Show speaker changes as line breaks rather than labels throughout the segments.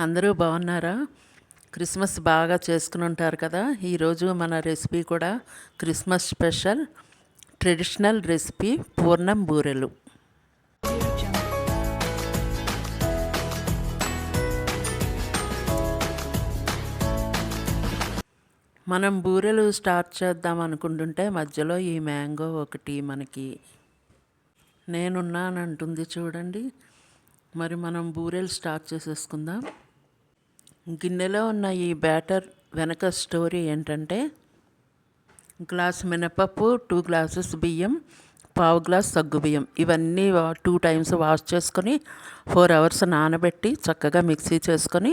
అందరూ బాగున్నారా? క్రిస్మస్ బాగా చేసుకుని ఉంటారు కదా? ఈరోజు మన రెసిపీ కూడా క్రిస్మస్ స్పెషల్ ట్రెడిషనల్ రెసిపీ పూర్ణం బూరెలు. మనం బూరెలు స్టార్ట్ చేద్దాం అనుకుంటుంటే మధ్యలో ఈ మ్యాంగో ఒకటి మనకి నేనున్నానంటుంది చూడండి. మరి మనం బూరెలు స్టార్ట్ చేసేసుకుందాం. గిన్నెలో ఉన్న ఈ బ్యాటర్ వెనక స్టోరీ ఏంటంటే గ్లాస్ మినపప్పు టూ గ్లాసెస్ బియ్యం పావు గ్లాస్ సగ్గు బియ్యం. ఇవన్నీ టూ టైమ్స్ వాష్ చేసుకొని ఫోర్ అవర్స్ నానబెట్టి చక్కగా మిక్సీ చేసుకొని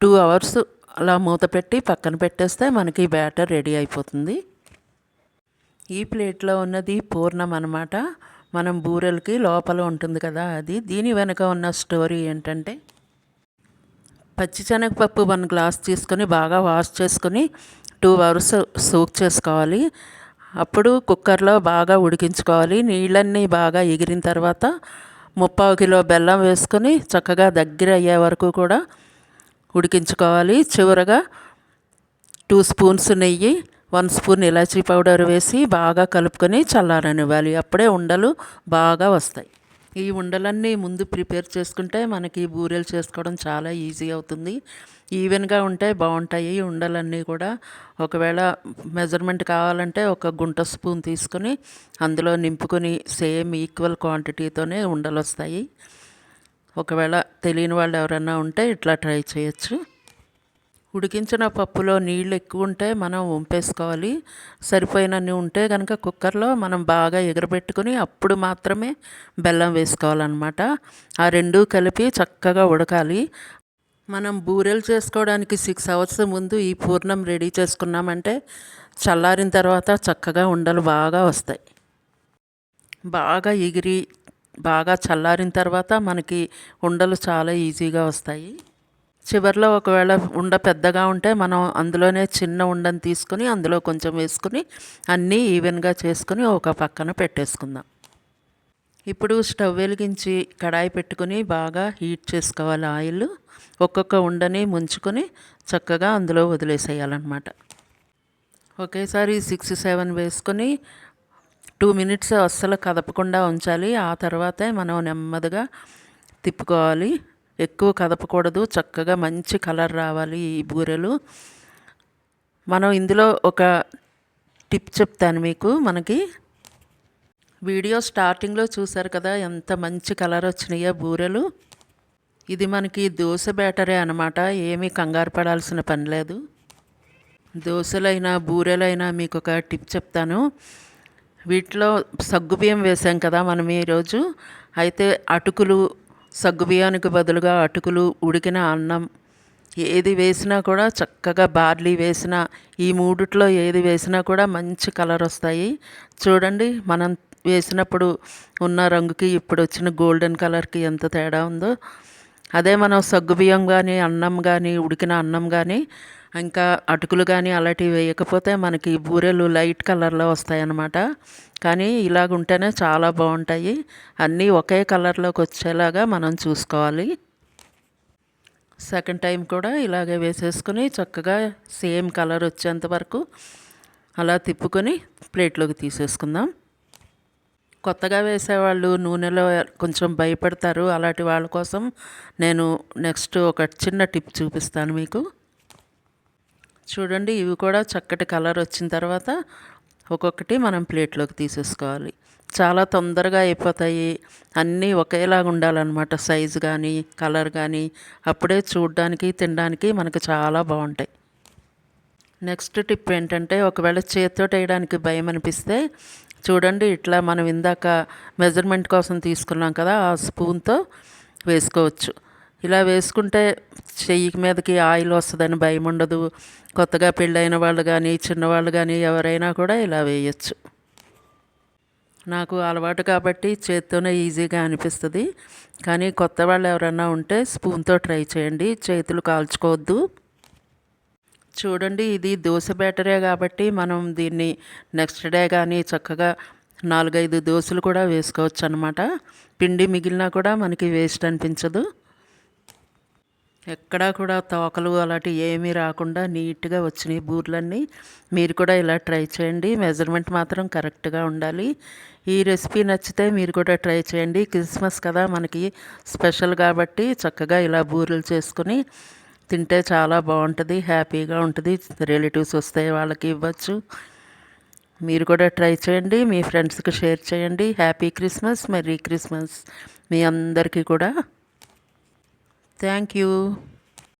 టూ అవర్స్ అలా మూత పెట్టి పక్కన పెట్టేస్తే మనకి బ్యాటర్ రెడీ అయిపోతుంది. ఈ ప్లేట్లో ఉన్నది పూర్ణం అనమాట మనం బూరెలకి లోపల ఉంటుంది కదా అది. దీని వెనక ఉన్న స్టోరీ ఏంటంటే పచ్చిశనగపప్పు వన్ గ్లాస్ తీసుకొని బాగా వాష్ చేసుకొని టూ అవర్స్ సోక్ చేసుకోవాలి. అప్పుడు కుక్కర్లో బాగా ఉడికించుకోవాలి. నీళ్ళన్నీ బాగా ఎగిరిన తర్వాత ముప్పావు కిలో బెల్లం వేసుకొని చక్కగా దగ్గర అయ్యే వరకు కూడా ఉడికించుకోవాలి. చివరగా టూ స్పూన్స్ నెయ్యి వన్ స్పూన్ ఇలాచీ పౌడర్ వేసి బాగా కలుపుకొని చల్లారనివ్వాలి. అప్పుడే ఉండలు బాగా వస్తాయి. ఈ ఉండలన్నీ ముందు ప్రిపేర్ చేసుకుంటే మనకి బూరెలు చేసుకోవడం చాలా ఈజీ అవుతుంది. ఈవెన్గా ఉంటే బాగుంటాయి. ఉండలన్నీ కూడా ఒకవేళ మెజర్మెంట్ కావాలంటే ఒక గుంట స్పూన్ తీసుకొని అందులో నింపుకొని సేమ్ ఈక్వల్ క్వాంటిటీతోనే ఉండలు వస్తాయి ఒకవేళ తెలియని వాళ్ళు ఎవరైనా ఉంటే ఇట్లా ట్రై చేయొచ్చు. ఉడికించిన పప్పులో నీళ్ళు ఎక్కువ ఉంటే మనం వంపేసుకోవాలి. సరిపోయినన్ని ఉంటే కనుక కుక్కర్లో మనం బాగా ఎగరబెట్టుకుని అప్పుడు మాత్రమే బెల్లం వేసుకోవాలన్నమాట. ఆ రెండు కలిపి చక్కగా ఉడకాలి. మనం బూరెలు చేసుకోవడానికి సిక్స్ అవర్స్ ముందు ఈ పూర్ణం రెడీ చేసుకున్నామంటే చల్లారిన తర్వాత చక్కగా ఉండలు బాగా వస్తాయి. బాగా ఎగిరి బాగా చల్లారిన తర్వాత మనకి ఉండలు చాలా ఈజీగా వస్తాయి. చివరిలో ఒకవేళ ఉండ పెద్దగా ఉంటే మనం అందులోనే చిన్న ఉండని తీసుకొని అందులో కొంచెం వేసుకుని అన్నీ ఈవెన్గా చేసుకుని ఒక పక్కన పెట్టేసుకుందాం. ఇప్పుడు స్టవ్ వెలిగించి కడాయి పెట్టుకుని బాగా హీట్ చేసుకోవాలి ఆయిల్. ఒక్కొక్క ఉండని ముంచుకొని చక్కగా అందులో వదిలేసేయాలన్నమాట. ఒకేసారి సిక్స్ సెవెన్ వేసుకొని టూ మినిట్స్ అస్సలు కదపకుండా ఉంచాలి. ఆ తర్వాతే మనం నెమ్మదిగా తిప్పుకోవాలి. ఎక్కువ కదపకూడదు చక్కగా మంచి కలర్ రావాలి ఈ బూరెలు. మనం ఇందులో ఒక టిప్ చెప్తాను మీకు మనకి. వీడియో స్టార్టింగ్లో చూసారు కదా ఎంత మంచి కలర్ వచ్చినాయో బూరెలు. ఇది మనకి దోశ బ్యాటరే అనమాట ఏమీ కంగారు పడాల్సిన పని లేదు. దోశలైనా బూరెలైనా మీకు ఒక టిప్ చెప్తాను. వీటిలో సగ్గుబియ్యం వేసాం కదా మనం ఈరోజు అయితే అటుకులు సగ్గుబియ్యానికి బదులుగా అటుకులు ఉడికిన అన్నం ఏది వేసినా కూడా చక్కగా బార్లీ వేసినా ఈ మూడిట్లో ఏది వేసినా కూడా మంచి కలర్ వస్తాయి. చూడండి మనం వేసినప్పుడు ఉన్న రంగుకి ఇప్పుడు వచ్చిన గోల్డెన్ కలర్కి ఎంత తేడా ఉందో. అదే మనం సగ్గుబియ్యం కానీ అన్నం కానీ ఉడికిన అన్నం కానీ ఇంకా అటుకులు కానీ అలాంటివి వేయకపోతే మనకి బూరెలు లైట్ కలర్లో వస్తాయన్నమాట. కానీ ఇలాగ ఉంటేనే చాలా బాగుంటాయి. అన్నీ ఒకే కలర్లోకి వచ్చేలాగా మనం చూసుకోవాలి. సెకండ్ టైం కూడా ఇలాగే వేసేసుకుని చక్కగా సేమ్ కలర్ వచ్చేంత వరకు అలా తిప్పుకొని ప్లేట్లోకి తీసేసుకుందాం. కొత్తగా వేసేవాళ్ళు నూనెలో కొంచెం భయపడతారు. అలాంటి వాళ్ళ కోసం నేను నెక్స్ట్ ఒక చిన్న టిప్ చూపిస్తాను మీకు. చూడండి ఇవి కూడా చక్కటి కలర్ వచ్చిన తర్వాత ఒక్కొక్కటి మనం ప్లేట్లోకి తీసేసుకోవాలి. చాలా తొందరగా అయిపోతాయి. అన్నీ ఒకేలాగా ఉండాలన్నమాట. సైజు కానీ కలర్ కానీ అప్పుడే చూడడానికి తినడానికి మనకు చాలా బాగుంటాయి. నెక్స్ట్ టిప్ ఏంటంటే ఒకవేళ చేతితో వేయడానికి భయం అనిపిస్తే చూడండి ఇట్లా మనం ఇందాక మెజర్మెంట్ కోసం తీసుకున్నాం కదా ఆ స్పూన్తో వేసుకోవచ్చు. ఇలా వేసుకుంటే చెయ్యి మీదకి ఆయిల్ వస్తుందని భయం ఉండదు. కొత్తగా పెళ్ళైన వాళ్ళు కానీ చిన్నవాళ్ళు కానీ ఎవరైనా కూడా ఇలా వేయచ్చు. నాకు అలవాటు కాబట్టి చేత్తోనే ఈజీగా అనిపిస్తుంది. కానీ కొత్త వాళ్ళు ఎవరైనా ఉంటే స్పూన్తో ట్రై చేయండి. చేతులు కాల్చుకోవద్దు. చూడండి ఇది దోశ బ్యాటరే కాబట్టి మనం దీన్ని నెక్స్ట్ డే కానీ చక్కగా నాలుగైదు దోశలు కూడా వేసుకోవచ్చు అనమాట పిండి మిగిలినా కూడా మనకి వేస్ట్ అనిపించదు. ఎక్కడా కూడా తోకలు అలాంటివి ఏమీ రాకుండా నీట్గా వచ్చినాయి బూర్లన్నీ. మీరు కూడా ఇలా ట్రై చేయండి. మెజర్మెంట్ మాత్రం కరెక్ట్గా ఉండాలి. ఈ రెసిపీ నచ్చితే మీరు కూడా ట్రై చేయండి. క్రిస్మస్ కదా మనకి స్పెషల్ కాబట్టి చక్కగా ఇలా బూరెలు చేసుకుని తింటే చాలా బాగుంటుంది హ్యాపీగా ఉంటుంది. రిలేటివ్స్ వస్తే వాళ్ళకి ఇవ్వచ్చు. మీరు కూడా ట్రై చేయండి. మీ ఫ్రెండ్స్కి షేర్ చేయండి. Happy Christmas merry Christmas. మీ అందరికీ కూడా. Thank you.